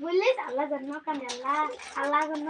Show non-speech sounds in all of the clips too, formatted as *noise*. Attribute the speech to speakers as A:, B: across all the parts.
A: বললিস আল্লাহ জন্ম কানে আল্লাহ আল্লাহ জন্ম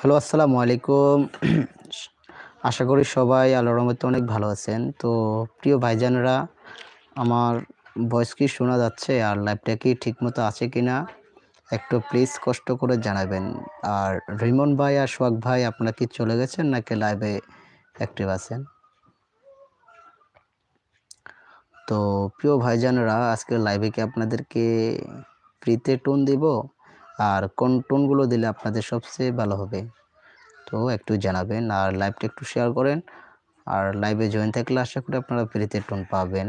B: হ্যালো, আসসালামু আলাইকুম। আশা করি সবাই আল্লাহর রহমতে অনেক ভালো আছেন। তো প্রিয় ভাইজানরা, আমার ভয়েস কি শোনা যাচ্ছে আর লাইভটা কি ঠিকমতো আছে কি না একটু প্লিজ কষ্ট করে জানাবেন। আর রিমন ভাই আর সোহাগ ভাই, আপনারা কি চলে গেছেন নাকি লাইভে অ্যাক্টিভ আছেন? তো প্রিয় ভাইজানরা, আজকে লাইভে কি আপনাদেরকে ফ্রিতে টোন দিব? আর কোন টোনগুলো দিলে আপনাদের সবচেয়ে ভালো হবে তো একটু জানাবেন আর লাইভটা একটু শেয়ার করেন আর লাইভে জয়েন থাকলে আশা করি আপনারা ফ্রিতে টোন পাবেন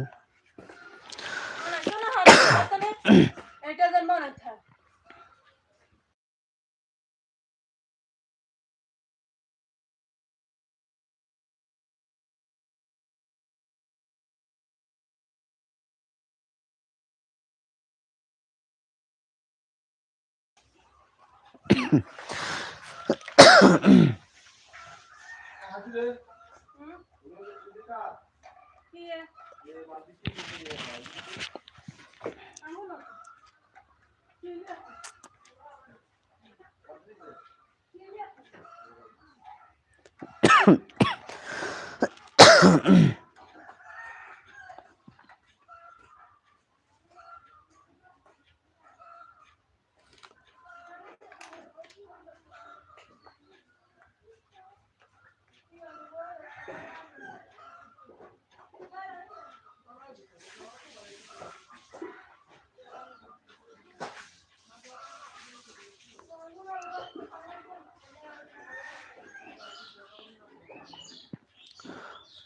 C: এটা দেন মনে থাক কি है আঙুল না তো। কি है?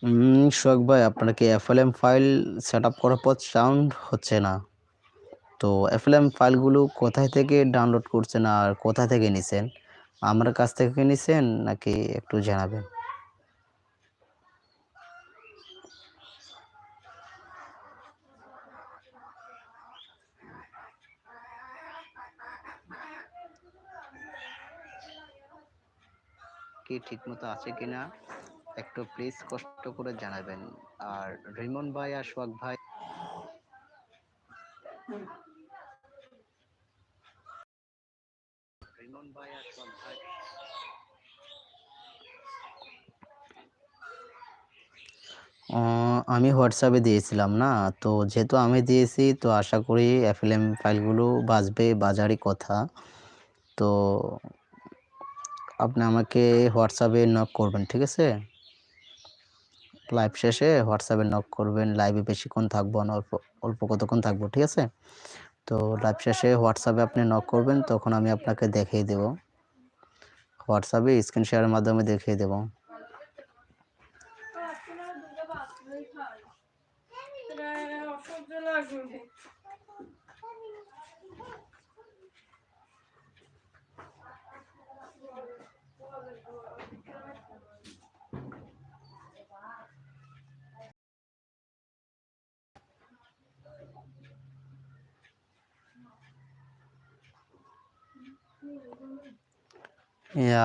B: উম, সোহাগ ভাই আপনার কি ফাইল সেট আপ করার পর সাউন্ড হচ্ছে না। তো এফএলএম ফাইলগুলো কোথায় থেকে ডাউনলোড করছেন আর কোথা থেকে নিছেন? আমার কাছ থেকে নিছেন নাকি একটু জানাবেন? কি ঠিকমতো আছে কিনা? একটু প্লিজ কষ্ট করে জানাবেন। আর রিমন ভাই আর সোহাগ ভাই ভাই ভাই। আমি হোয়াটসঅ্যাপে দিয়েছিলাম না? তো যেহেতু আমি দিয়েছি, তো আশা করি এফএলএম ফাইলগুলো বাজবে বাজারই কথা। তো আপনি আমাকে হোয়াটসঅ্যাপে নক করবেন, ঠিক আছে? লাইভ শেষে হোয়াটসঅ্যাপে নক করবেন লাইভে বেশিক্ষণ থাকব না, অল্প অল্প কতক্ষণ থাকব, ঠিক আছে? তো লাইভ শেষে হোয়াটসঅ্যাপে আপনি নক করবেন, তখন আমি আপনাকে দেখিয়ে দেব। হোয়াটসঅ্যাপে স্ক্রিন শেয়ারের মাধ্যমে দেখিয়ে দেবো।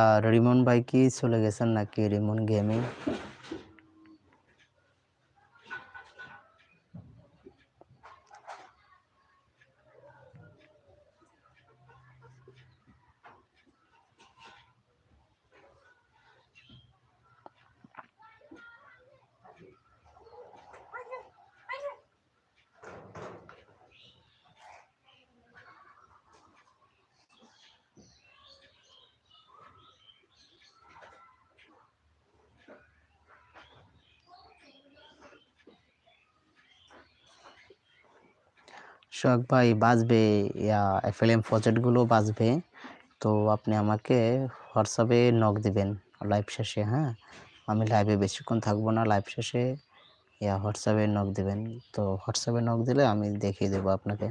B: আর রিমন ভাই কি চলে গেছেন নাকি রিমন গেমিং শখ ভাই বাঁচবে, ইয়া এম প্রজেক্টগুলো বাঁচবে, তো আপনি আমাকে হোয়াটসঅ্যাপে নক দিবেন লাইভ শেষে হ্যাঁ? আমি লাইভে বেশিক্ষণ থাকব না লাইভ শেষে, ইয়া হোয়াটসঅ্যাপে নক দিবেন, তো হোয়াটসঅ্যাপে নক দিলে আমি দেখিয়ে দেবো আপনাকে।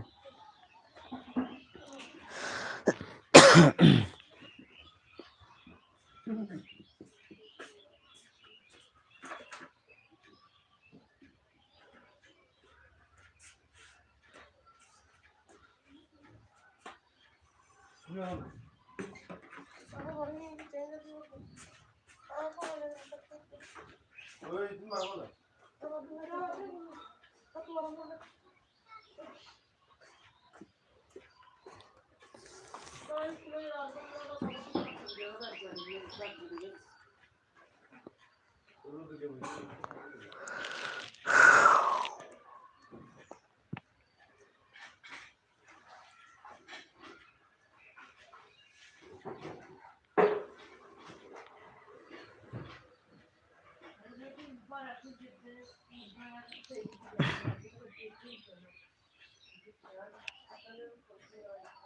B: 嗯，对。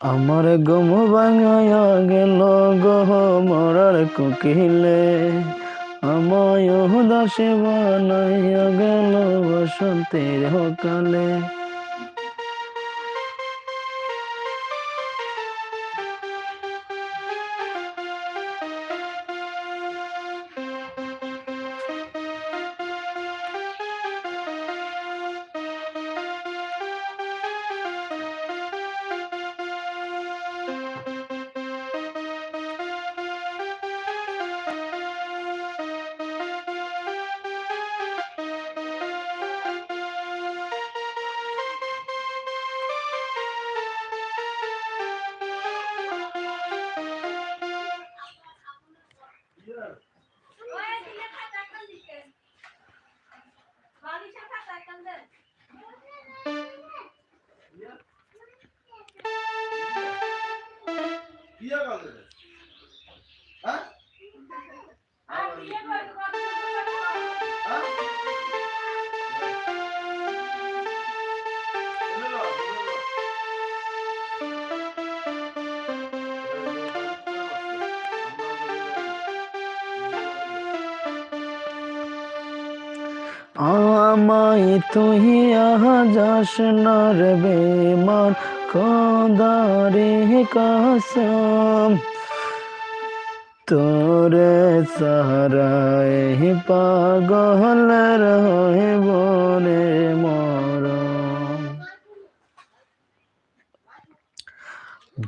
B: আমার গম ভাঙায়া গেল গহ মরার কুকিলে। আমায় দাসে বানাইয়া গেল বসন্তের হকালে তুই আহা যাস না বেমান কদারে কাসম। তোরে সারায় পাগলের হয়ে বরে মরম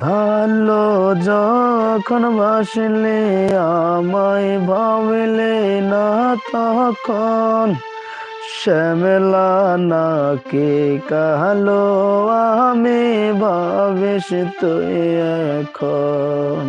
B: ভালো যখন বাসলে, আমায় ভাবলে না তখন শ্যামলা নাকে কালো আমি ভাবিস তুই এখন।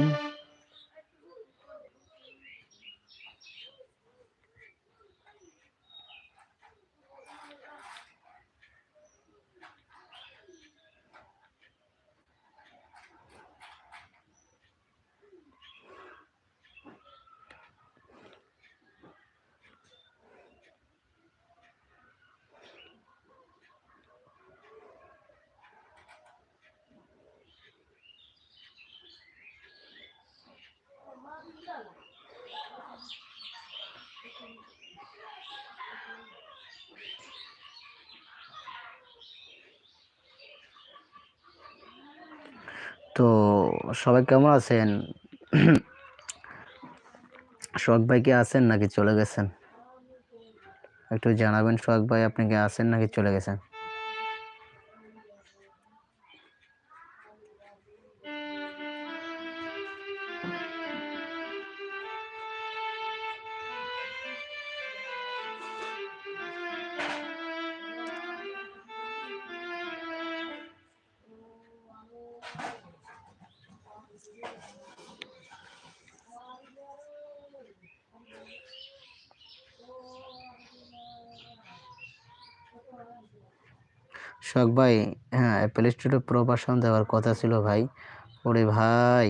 B: তো সবাই কেমন আছেন? শোয়াক ভাই কি আছেন নাকি চলে গেছেন? একটু জানাবেন শোয়াক ভাই, আপনি কি আছেন নাকি চলে গেছেন? শখ ভাই হ্যাঁ অ্যাপেল স্টুডিও প্রো ভার্সন দেওয়ার কথা ছিল ভাই। ওরে ভাই।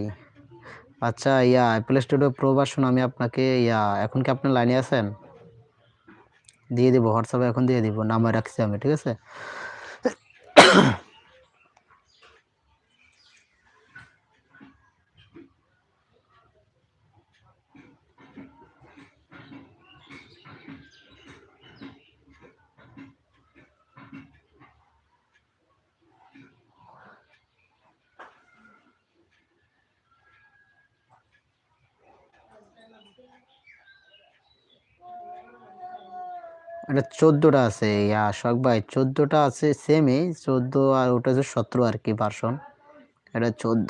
B: আচ্ছা yeah Apple studio pro version আমি আপনাকে, ইয়া, এখন কি আপনার লাইনে আছেন? দিয়ে দিব হোয়াটসঅ্যাপে এখন দিয়ে দিব, নাম্বার রাখছি আমি, ঠিক আছে? এটা চোদ্দোটা আছে, ইয়া শখ ভাই। চোদ্দোটা আছে সেমই চোদ্দ আর ওটা হচ্ছে সতেরো আর কি ভার্সন এটা চোদ্দ।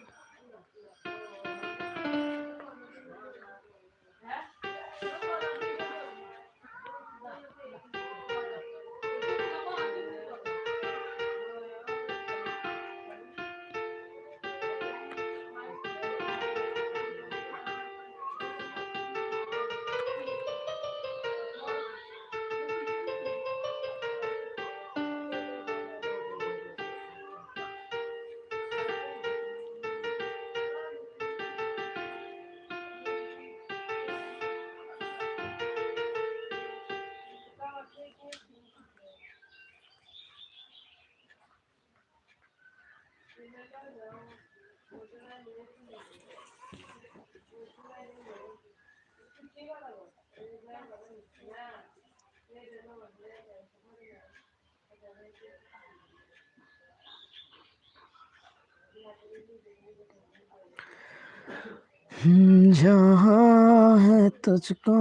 B: जहाँ है तुझको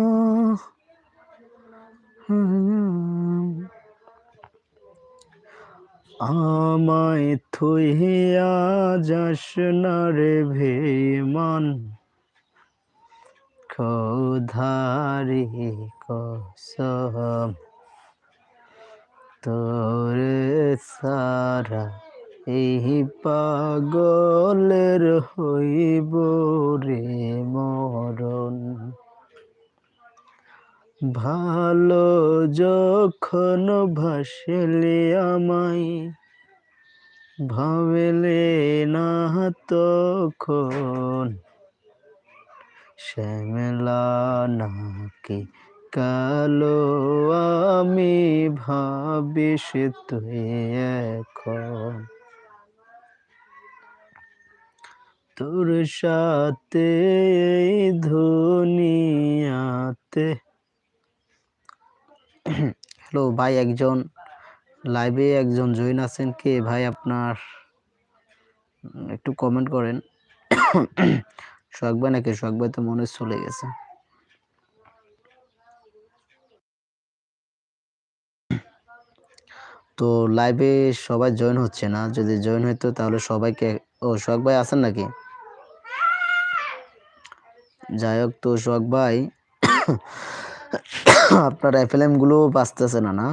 B: हम्म, আমায় থইয়া যাস না রে ভেমান খোধারি কসম তোরে সারা এই পাগলের হইব রে মরণ। ভালো যখন ভাসলে আমায়, ভাবেলে না তখন শ্যামলা নাকি কালো, আমি ভাবিস তুই এখন। তোর সাথে এই দুনিয়াতে। হ্যালো, ভাই একজন, লাইভে একজন জয়েন আছেন কে? ভাই আপনার একটু কমেন্ট করেন। ভাই নাকি? ভাই তো মনে চলে গেছে। তো লাইভে সবাই জয়েন হচ্ছে না। যদি জয়েন হইতো তাহলে সবাইকে, ও সোহাগ ভাই আছেন নাকি? যাই হোক তো সোহাগ ভাই, আপনার এফএলএমগুলো বাঁচতেছে না না?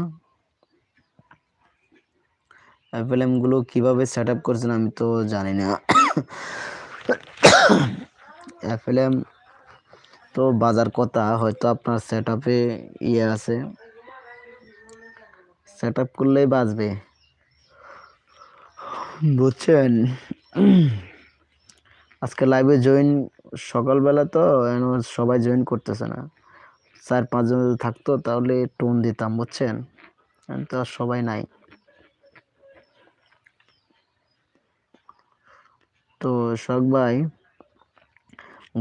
B: এফএলএমগুলো কীভাবে সেট আপ করছেন আমি তো জানি না। এফএলএম তো বাজার কথা, হয়তো আপনার সেট আপে ইয়ে আছে। সেট আপ করলেই বাঁচবে। বুঝছেন? আজকে লাইভে জয়েন সকালবেলা তো সবাই জয়েন করতেছে না। চার পাঁচজন যদি থাকতো, তাহলে টোন দিতাম, বুঝছেন? তো সবাই নাই। তো শখ ভাই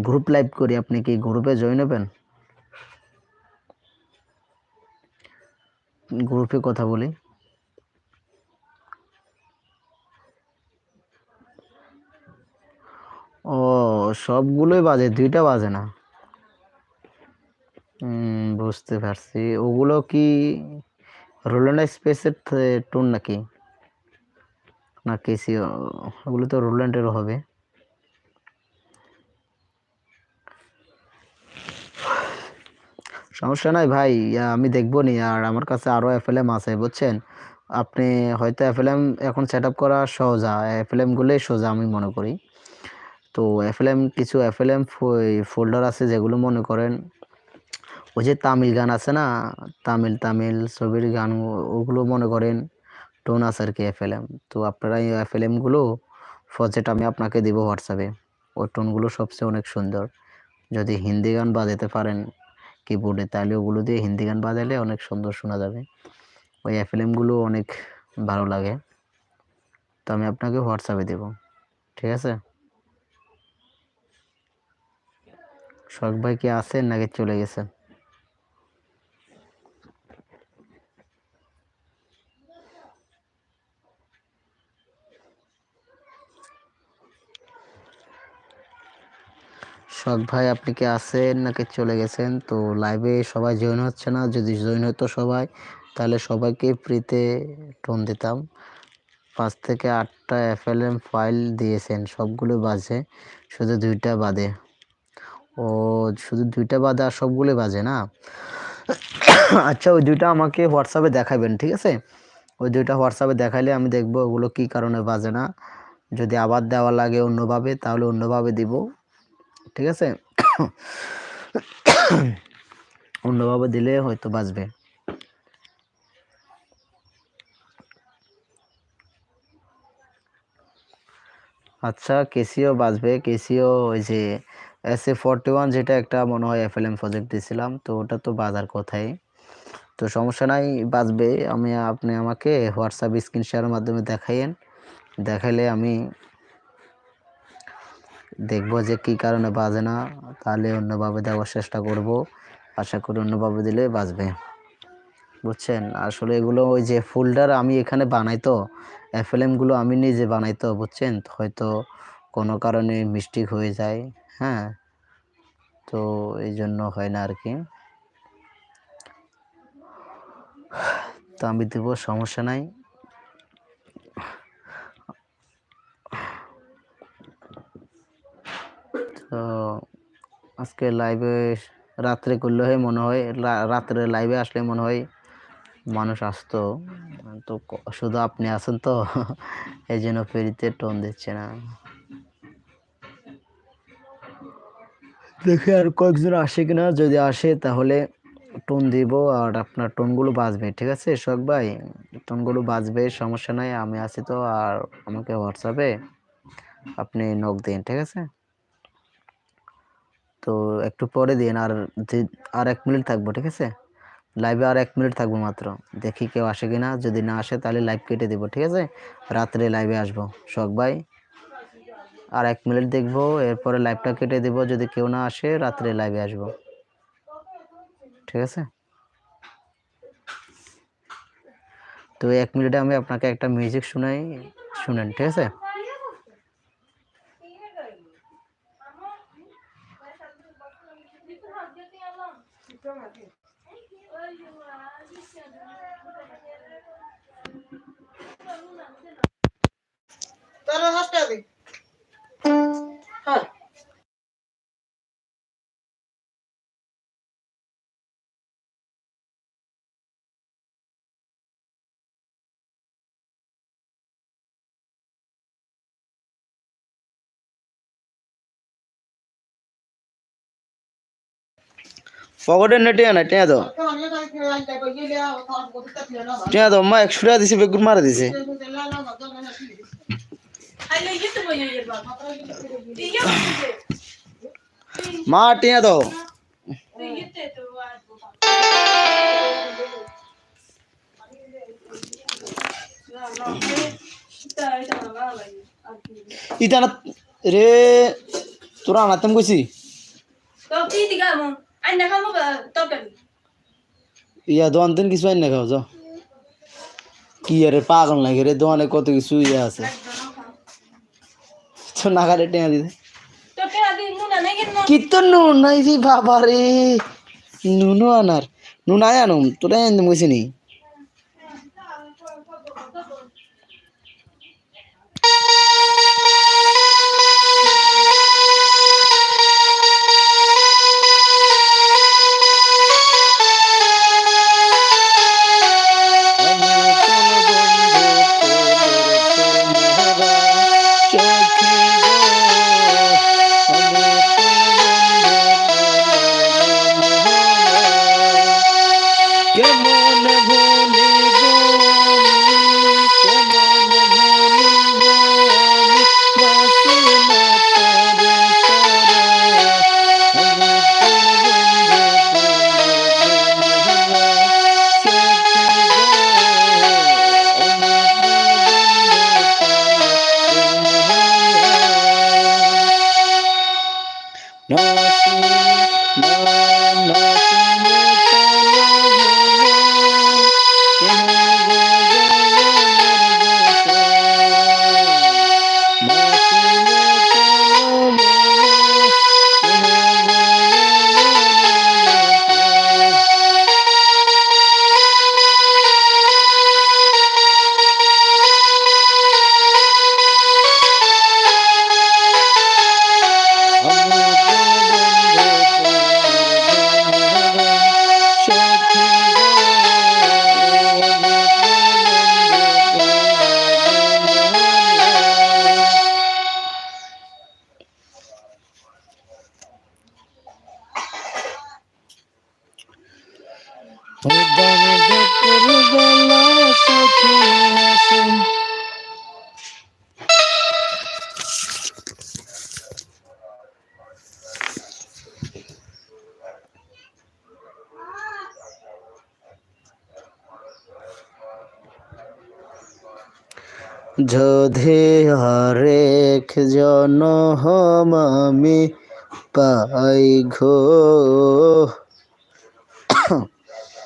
B: গ্রুপ লাইভ করি, আপনি কি গ্রুপে জয়েন হবেন? গ্রুপে কথা বলি ও সবগুলোই বাজে, দুইটা বাজে না। বুঝতে পারছি। ওগুলো কি রোল্যান্ড স্পেসের টোন নাকি? না কেসি ওগুলো তো রোল্যান্ডেরও হবে। সমস্যা নাই ভাই আমি দেখব নি। আর আমার কাছে আরও এফএলএম আছে, বুঝছেন? আপনি হয়তো এফএলএম এখন সেট আপ করা সোজা। এফএলএমগুলোই সোজা, আমি মনে করি। তো এফএলএম কিছু এফএলএম ফোল্ডার আছে যেগুলো মনে করেন ওই যে তামিল গান আছে না? তামিল তামিল ছবির গান ওগুলো মনে করেন টোন আছে আর কি এফএলএম তো আপনারা এই এফএলএমগুলো ফজেট আমি আপনাকে দিব হোয়াটসঅ্যাপে ওই টোনগুলো সবচেয়ে অনেক সুন্দর। যদি হিন্দি গান বাজাতে পারেন কিবোর্ডে তাহলে ওগুলো দিয়ে হিন্দি গান বাজালে অনেক সুন্দর শোনা যাবে। ওই এফএলএমগুলো অনেক ভালো লাগে। তো আমি আপনাকে হোয়াটসঅ্যাপে দেব। ঠিক আছে? শখ ভাই কি আছেন নাকি চলে গেছেন শখ ভাই আপনি কি আছেন নাকি চলে গেছেন? তো লাইভে সবাই জয়েন হচ্ছে না, যদি জয়েন হতো সবাই, তাহলে সবাইকে ফ্রিতে টোন দিতাম। পাঁচ থেকে আটটা এফএলএম ফাইল দিয়েছেন, সবগুলো বাজে, শুধু দুইটা বাদে। ও শুধু দুইটা বাদে আর সবগুলো বাজে না? আচ্ছা ওই দুইটা আমাকে হোয়াটসঅ্যাপে দেখাবেন, ঠিক আছে? ওই দুইটা হোয়াটসঅ্যাপে দেখাইলে আমি দেখব ওগুলো কী কারণে বাজে না। যদি আবার দেওয়া লাগে অন্যভাবে, তাহলে অন্যভাবে দিব, ঠিক আছে? অন্যভাবে দিলে হয়তো বাঁচবে আচ্ছা কেসিও বাঁচবে কেসিও ওই যে এস এ ফর্টি ওয়ান যেটা একটা মনে হয় এফ এল এম প্রজেক্ট দিয়েছিলাম তো ওটা তো বাজার কোথায়? তো সমস্যা নাই, বাঁচবে। আমি, আপনি আমাকে হোয়াটসঅ্যাপ স্ক্রিন শেয়ারের মাধ্যমে দেখাইয়েন। দেখাইলে আমি দেখব যে কী কারণে বাজে না, তাহলে অন্যভাবে দেওয়ার চেষ্টা করব। আশা করি অন্যভাবে দিলে বাজবে বুঝছেন? আসলে এগুলো ওই যে ফোল্ডার আমি এখানে বানাই তো এফএলএমগুলো আমি নিজে বানাই তো, বুঝছেন? হয়তো কোনো কারণে মিস্টেক হয়ে যায়। হ্যাঁ তো এই জন্য হয় না আর কি তো আমি দেবো, সমস্যা নাই। তো আজকে লাইভে রাত্রে করলে হয় মনে হয় রাত্রে লাইভে আসলে মনে হয় মানুষ আসতো। তো শুধু আপনি আসেন তো *laughs* এই জন্য ফেরিতে টোন দিচ্ছে না। দেখি আর কয়েকজন আসে কিনা, যদি আসে তাহলে টোন দিব আর আপনার টোনগুলো বাজবে, ঠিক আছে? শখ ভাই টোনগুলো বাজবে, সমস্যা নাই, আমি আছি তো, আর আমাকে হোয়াটসঅ্যাপে আপনি নখ দিন, ঠিক আছে? তো একটু পরে দিন, আর আর এক মিনিট থাকব, ঠিক আছে? লাইভে আর এক মিনিট থাকব মাত্র, দেখি কেউ আসে কিনা, যদি না আসে তাহলে লাইভ কেটে দেবো, ঠিক আছে? রাত্রে লাইভে আসব শখ ভাই। আর এক মিনিট দেখব, এরপরে লাইভটা কেটে দেবো, যদি কেউ না আসে, রাত্রে লাইভে আসব। ঠিক আছে? তো এক মিনিটে আমি আপনাকে একটা মিউজিক শোনাই, শুনেন, ঠিক আছে? পকেটের নেটে না, টেয়া দাও। টেয়া দাও, মা একশো টাকা দিছে, বেগুন মারা দিছে। মা, টেয়া দাও।
C: গেতে তো আর
B: ইটা না রে, তোরা আনাতাম কইছি?
C: তো, কি দিগা মন আইনা
B: ইয়া দোয়ান দিন কিছু আইন না খাও যাও কি আরে পাগল নাকি রে দোয়ানে কত কিছু ইয়ে আছে। তো নাগারে টেয়া দিতে কিতো নুন নাই বাবা রে নুনো আনার নুন আয় আনুম তোরা এনে নি? যদি হরেক জনম আমি পাই ঘো